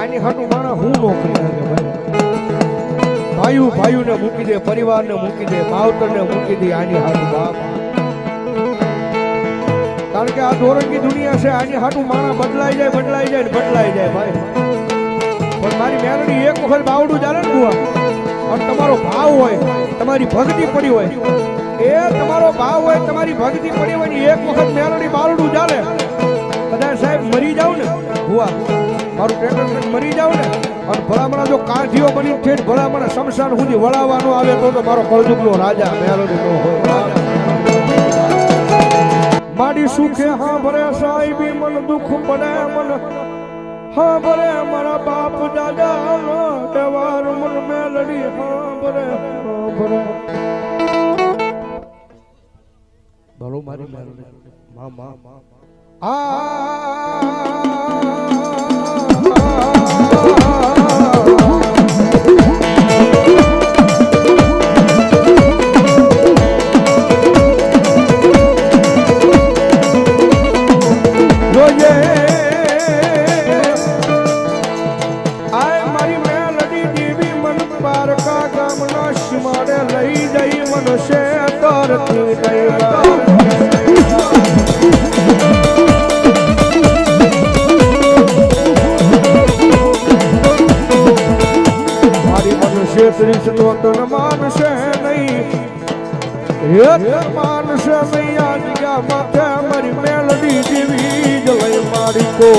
આની હાટું માણા હું નોકરી કરે ભાઈ. ભાઈઓ ભાઈઓને મૂકી દે, પરિવારને મૂકી દે, માવતરને મૂકી દે આની હાટું બાપ. કારણ કે આ ધોરણની દુનિયા છે, આની હાટું માણા બદલાઈ જાય બદલાઈ જાય બદલાઈ જાય ભાઈ. પણ મારી મેલડી એક વખત બાવડું ચાલે ને બુઆ. અને તમારો ભાવ હોય, તમારી ભક્તિ પડી હોય. એ તમારો ભાવ હોય, તમારી ભક્તિ પડી હોય ને એક વખત મેરણી બાવડું ચાલે કદાચ સાહેબ મરી જાવ ને બુઆ. મારું ટ્રેક્ટર મરી જાવ ને અને ભલામણા જો કાંઠીઓ બની ઠેઠ ભલામણા શમશાન સુધી વળાવવાનો આવે તો તો મારો કળજુગનો રાજા મેળો નો હોય. મારી સુખે હા ભરે સાહેબી મન દુઃખ પડે મન. હા ભરે મારા બાપ દાદા તહેવાર મન લડી હા ભરે હા ભરે ભલો. મારી મારી મા મા આ તન માનશે નહીં. એક માનશે નહીં આ જગ્યા માથે મારી મેલડી દેવી જલય મારી કો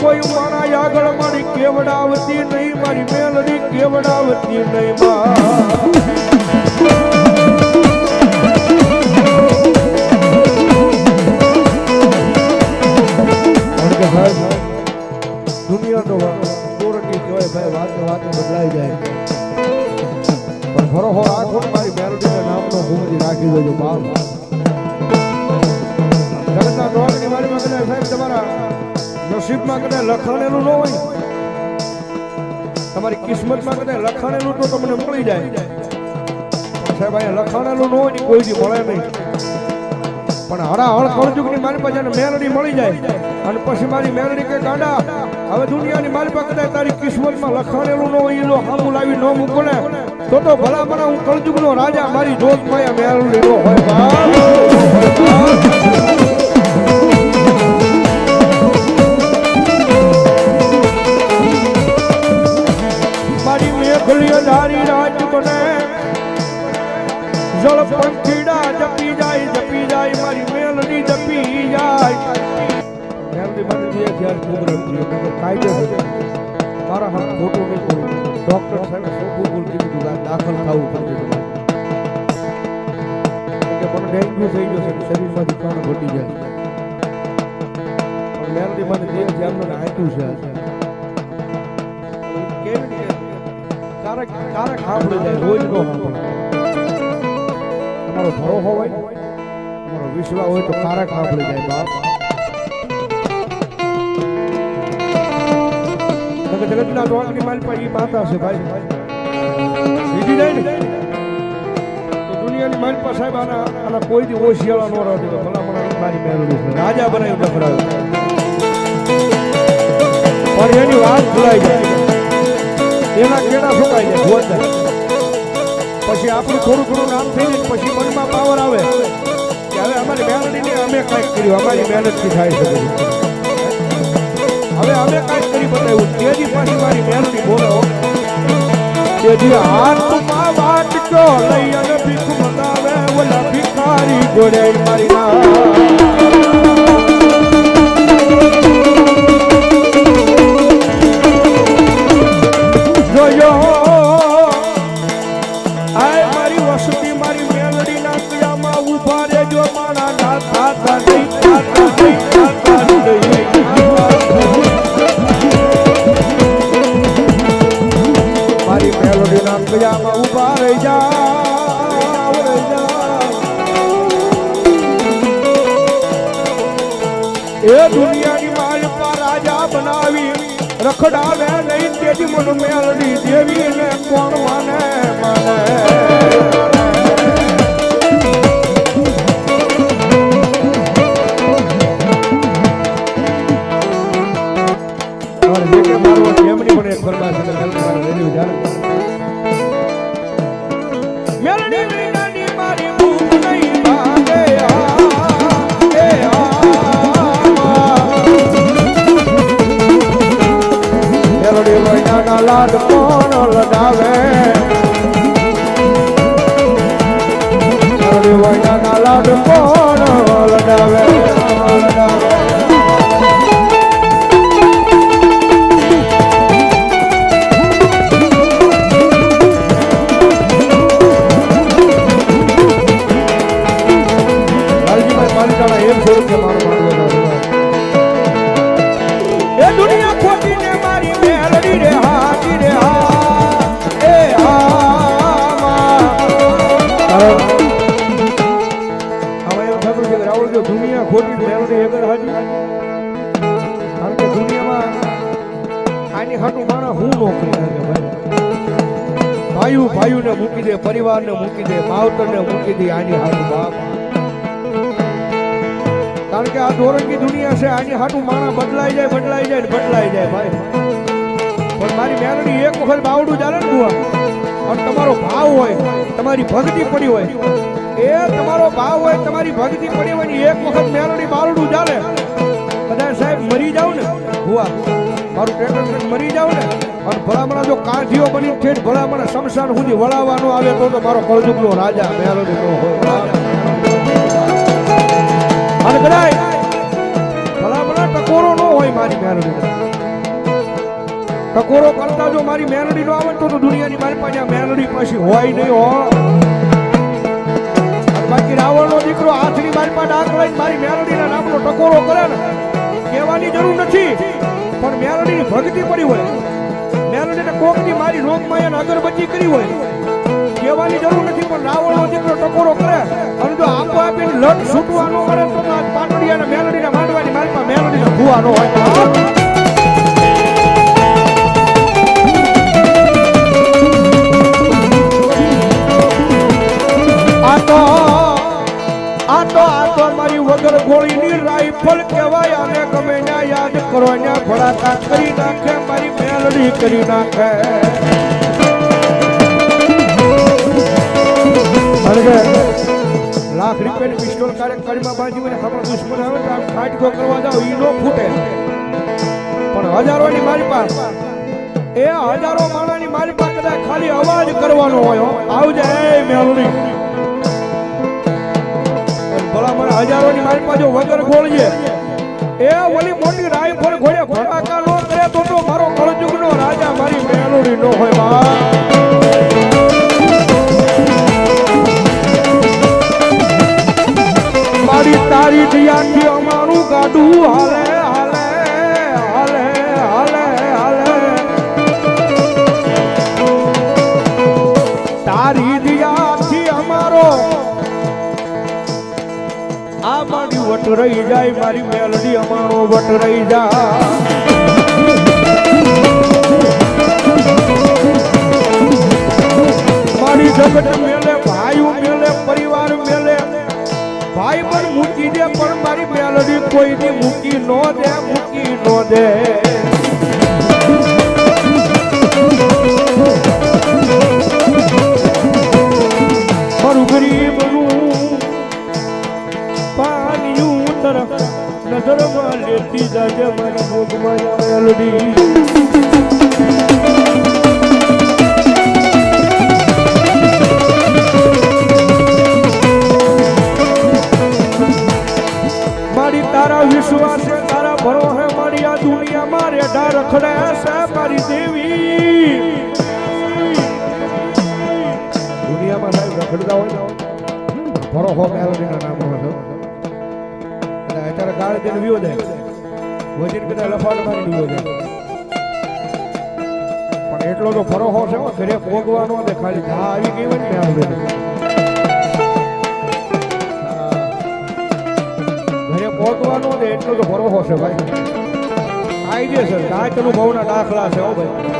કોઈ મારા આગળ મારી કેવડાવતી નહીં, મારી મેલડી કેવડાવતી નહીં, બા. કિસ્મતમાં કદાચ લખાણેલું તો તમને મળી જાય. સાહેબ, અહીંયા લખાણેલું ન હોય ને કોઈ મળે નહીં. પણ હરા હળ કળજુગની મારી પાસે મેલડી મળી જાય અને પછી મારી મેલડી કે ગાંડા હવે દુનિયાની મારી પાસે કદાચ તારી કિસ્મતમાં લખાણેલું ન હોય એ હામું લાવી ન મૂકને તો તો ભલા મને હું કળજુગનો રાજા, મારી જોત પાયા મેલડી નો હોય. મારી રાજ બને જળ પંખીડા જપી જાય જપી જાય, મારી મેલડી જપી જાય. મેલડી મને જે ધ્યાન કુદરત છે નકર કાયદે મારા હાથ ખોટો નહીં બોલું ડોક્ટર સાહેબ સોફું બોલતી કીધું દાખલ થવું પડશે કે ડેન્ગ્યુ થઈ જશે શરીરમાંથી કણ ઘટી જાય. પણ મેલડી મને જે ધ્યાન મને છે ક્યારેક ક્યારેક સાંભળી જાય, રોજ તમારો ભરોસો હોય, તમારો વિશ્વાસ હોય તો ક્યારેક સાંભળી જાય, બાપ. જગતના ડોંગની માલ પર ઈ પાતા છે, ભાઈ. બીજી દુનિયાની માલ પર સાહેબ આના આના કોઈ દી ઓશિયાળા નો રહે ભલા મારી રાજા બનાવી ડફરાવ્યો પણ એની વાત ભૂલાઈ જાય. એના કેડા ફોડાય જોરદાર પછી આપણું થોડું થોડું નામ થઈ જાય પછી મનમાં પાવર આવે. કે હવે અમારી મહેનત અમે કાંઈક કર્યું, અમારી મહેનતથી થાય છે હવે અમે કાંઈક કરી બતાવ્યું. તેજી પાછી મારી મહેનત બોલે. તેજી હાથમાં વાટકો લઈ અને ભીખ મંગાવે, ઓલા ભિખારી જોડે મારી ના. જોયો આય મારી વસતી, મારી મેલડી ના કયામાં ઊભા રહેજો, મારા ના થાતા મારી મેલડી ના કયામાં ઊભા રહી એ દુનિયાની માલ પર રાજા બનાવી, રખડાવે નહીં જ મન મેળડી દેવીને કોણ માને માને ફરવા છે લાડ કોણ લડાવે મહિનાના લાડ કોણ દે માવતરને મૂકી દે આની હાટું બાપ. કારણ કે આ દોરંગી દુનિયા છે, આની હાટું માણા બદલાઈ જાય બદલાઈ જાય બદલાઈ જાય ભાઈ. પણ મારી મેલડી એક વખત બાવડું ચાલે ને ગુવા અને તમારો ભાવ હોય, તમારી ભક્તિ પડી હોય. એ તમારો ભાવ હોય, તમારી ભક્તિ પડી હોય ને એક વખત મેલડી બાવડું ચાલે કદાચ સાહેબ મરી જાવ ને બુઆ મારું ટ્રેક્ટર મરી જાવ ને, અને ભલામણા જો કાઠીઓ બની ઠેઠ ભલામણા શમશાન સુધી વળાવવાનો આવે તો તો મારો કળજુગલો રાજા હોય. અને કદાચ ભલા ભલા ટકોરો ન હોય મારી મેલડી ટકોરો કરતા જો મારી મેલડી નો આવે તો દુનિયાની મારી પાસે મેલડી પાછી હોય નહીં હો. બાકી રાવણનો દીકરો હાથની મારી પાસે આંખ લઈને મારી મેલડીના નામનો ટકોરો કરે ને, કહેવાની જરૂર નથી. પણ મેલડીની ભક્તિ પડી હોય. મેલડીને કોકની મારી રોગમાં અગરબત્તી કરી હોય. કહેવાની જરૂર નથી, પણ રાવણનો દીકરો ટકોરો કરે. અને જો આપો આપીને લટ છૂટવા ન મળે તો પાટડીયાને મેલડીને માંડવાની પાસે મેલડીને ભૂવા ન હોય. આ તો આ તો આ તો મારી વગર ગોળીની ભડાકા કરી નાખે, મારી મેલડી કરી નાખે. લાખ રૂપિયાની પિસ્તોલ ક્યારેક કડીમાં બાંધી ખબર દુશ્મન આવે તો ફાટકો કરવા જાવ, ઈ નો ફૂટે. પણ હજારોની મારી પાસે, એ હજારો માણાની મારી પાસે ખાલી અવાજ કરવાનો હોય આવજે મેલડી. ભલા મને હજારોની મારી પાસે વગર ગોળીએ એ ઓલી મોટી રાઈફળ ઘોડે ભડાકા નો કરે તો તો મારો કળજુગનો રાજા, મારી મેલુડી નો હોય બા મારી તારી દિયાથી અમારું ગાડું હાલે. મેલડી કોઈ દી મૂકી નો દે દુનિયામાં ને ભરોહો મેલોડીના નામનો હતો અને અત્યારે ગાળ જાય. પણ એટલો તો ભરોહો છે ઘરે ભોગવાનો ને ખાલી ધા આવી ગઈ હોય ને આવડે ઘરે ભોગવાનો એટલો તો ભરોસો છે ભાઈ. કાયદેસર કાચ અનુભવના દાખલા છે, હો ભાઈ.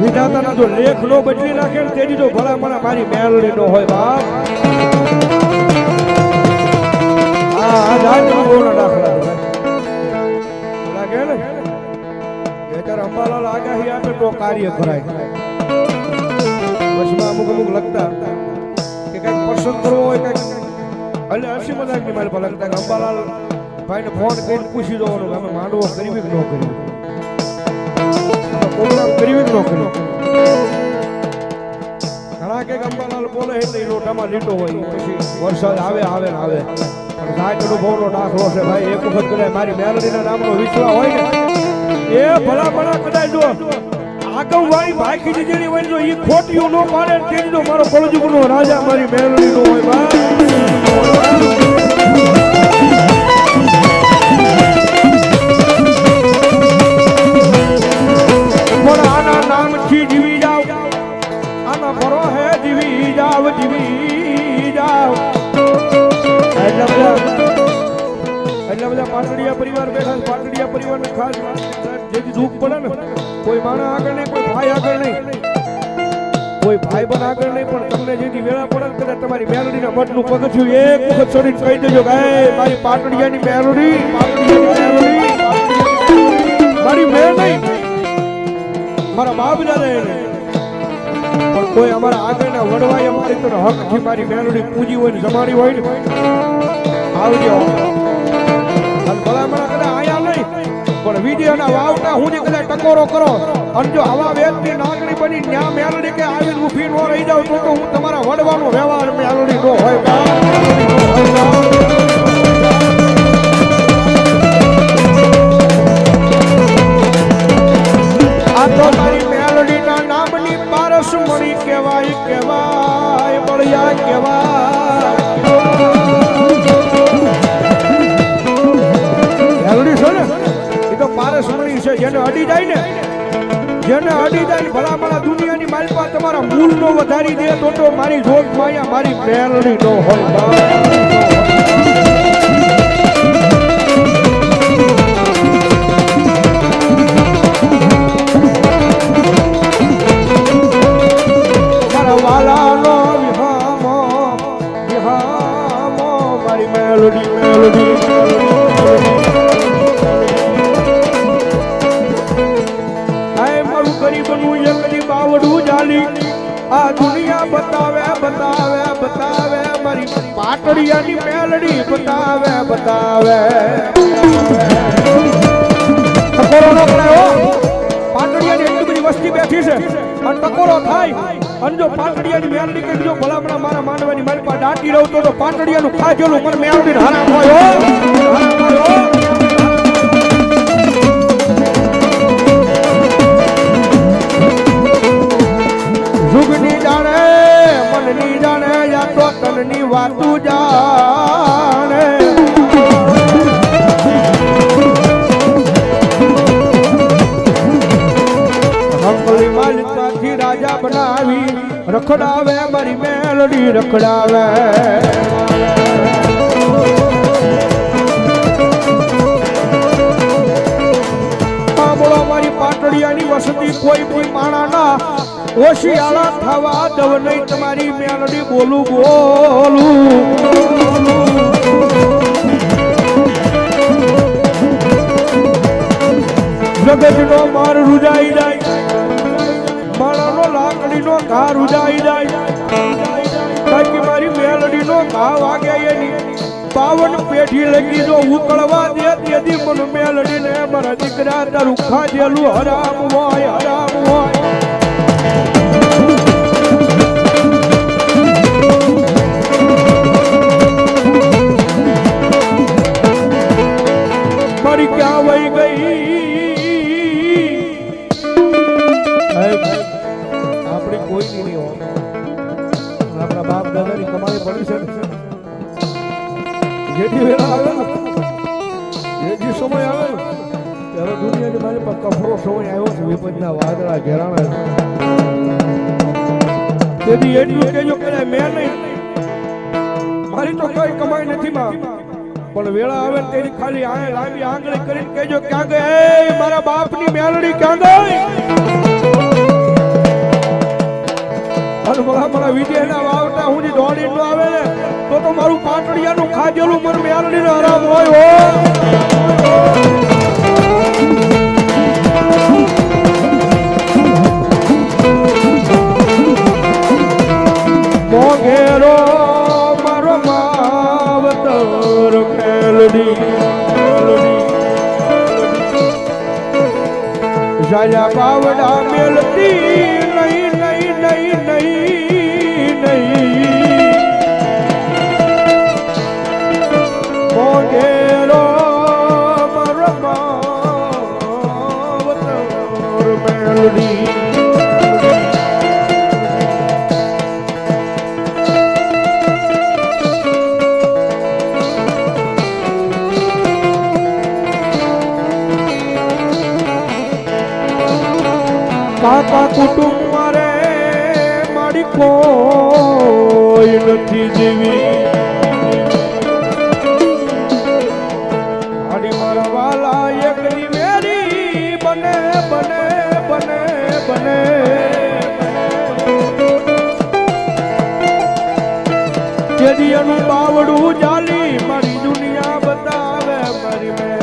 વિધાતાના જો લેખ નો બદલી નાખે ને તેની જો ભલા મને મારી મેળડી નો હોય બાપ. આ આ જાતના દાખલા છે. લાગે ને? એ અંબાલાલ આગાહી આપે તો કાર્ય કરાય. વચમાં અમુક અમુક લખતા કે કંઈક પસંદ કરવો હોય, કંઈક એટલે હસી મજાકની મારી પાસે લખતા અંબાલાલ ભાઈને ફોન કરીને પૂછી કે અમે માંડવો કરવી કે ન કર્યો પ્રોગ્રામ કરવી કે ન કરવી ઘણા કે અંબાલાલ બોલે એટલે લોટામાં લીટો હોય. પછી વરસાદ આવે આવે ને આવે. પણ સાહેબ અનુભવનો દાખલો છે ભાઈ. એક વખત કદાચ મારી મેલડીના નામનો વિશ્વા હોય ને, એ ભલા ભલા કદાચ જો આગમ વાળી ભાઈ જેની હોય ને જો એ ખોટીયું ન પાડે ને તેની મારો કળજુગનો રાજા મારી મેલડીનો હોય, ભાઈ. જીવી જાવ એટલા બધા એટલા બધા પાટડિયા પરિવાર બેઠા. પાટડિયા પરિવારને ખાસ જેથી દુઃખ પડે ને, કોઈ માણા આગળ નહીં, કોઈ ભાઈ આગળ નહીં. કોઈ ભાઈ પણ આગળ નહીં, પણ તમને જેથી વેળા પડે કદાચ તમારી મેલડીના મઠનું પગથિયું એક વખત છોડીને કહી દેજો કે મારી પાટડિયાની મેલડી પાટડિયાની મારી મેળ નહીં મારા બાપ એને. પણ કોઈ અમારા આગળના વડવાય મારી તો હકથી મારી મેલડી પૂજી હોય ને જમાડી હોય ને, આવજો અને ભલામણા કદાચ આયા નહીં, પણ વિધિઓના વાવટા હું જે કદાચ ટકોરો કરો અને જો આવા વેદની નાગણી બની, ન્યા મેલડી કે આવી ઊભી નો રહી જાવ તો હું તમારા વડવાનો વ્યવહાર મેલડી નો હોય. મેલડી નો તો મારી મેલડીના નામની પારસ કહેવાય કહેવાય, બળિયા કહેવાય. મેલડી છે ને? એ તો પારસમણી છે, જેને અડી જાય ને, જેને અડી જાય ને ભલા ભલા દુનિયાની માલપા તમારા મૂળ નો વધારી દે, તો તો મારી જોત માયા, મારી પ્રેરણી નો હોય વાલાનો વિહામો વિહામો મારી મેલોડી મેલોડી. આય મારું ગરીબનું એકલી બાવડું જાલી. આ દુનિયા બતાવે બતાવે બતાવે. મારી પાટડિયાની મેલડી બતાવે બતાવે. કોરોના પાટડિયાની એટલી બધી વસ્તી બેઠી છે. અને ટકોરો થાય. અને જો પાટડિયાની મેલડી કે જો ભલામણા મારા માંડવાની મારી પાસે દાટી રહું તો પાટડિયાનું ખાજેલું મને મેલડી હરામ હોય હો. હરામ હોય બોલો મારી પાટડિયાની કોઈ કોઈ માણાના ઓછી આળા થવા દવ નહીં, તમારી મેલડી બોલું બોલું. જગતનો માર રૂજાઈ જાય માણાનો લાકડીનો ઘા રૂજાઈ જાય. બાકી મારી મેલડીનો ઘા વાગે એની પાવન પેઢી લગી જો ઉકળવા દે તેથી મન મેલડીને મારા દીકરા તારું ખાધેલું હરામ હોય હરામ હોય. જેથી વેળા આવે ને. સમય આવે મારી પર કફરો સમય આવ્યો છે, વિપદના વાદળા ઘેરાણા તેથી એટલું કહેજો કે મેં નહીં. મારી તો કોઈ કમાઈ નથી માં પણ વેળા આવે તેની ખાલી આંગળી લાંબી આંગળી કરીને કેજો ક્યાં ગઈ મારા બાપની મેલડી ક્યાં ગઈ? પણ મારા ભલા વિજયના વાવટા હું દોડી ન આવે ને. તો તો મારું પાટડિયાનું ખાધેલું મને મેલડીનો આરામ હોય હો. કુટુંબ રે મારી કોઈ નથી જીવી. મારી મારા વાલા એકરી મેરી બને બને બને બને. કેદીનું બાવડું જાલી મારી દુનિયા બતાવે, મારી મેં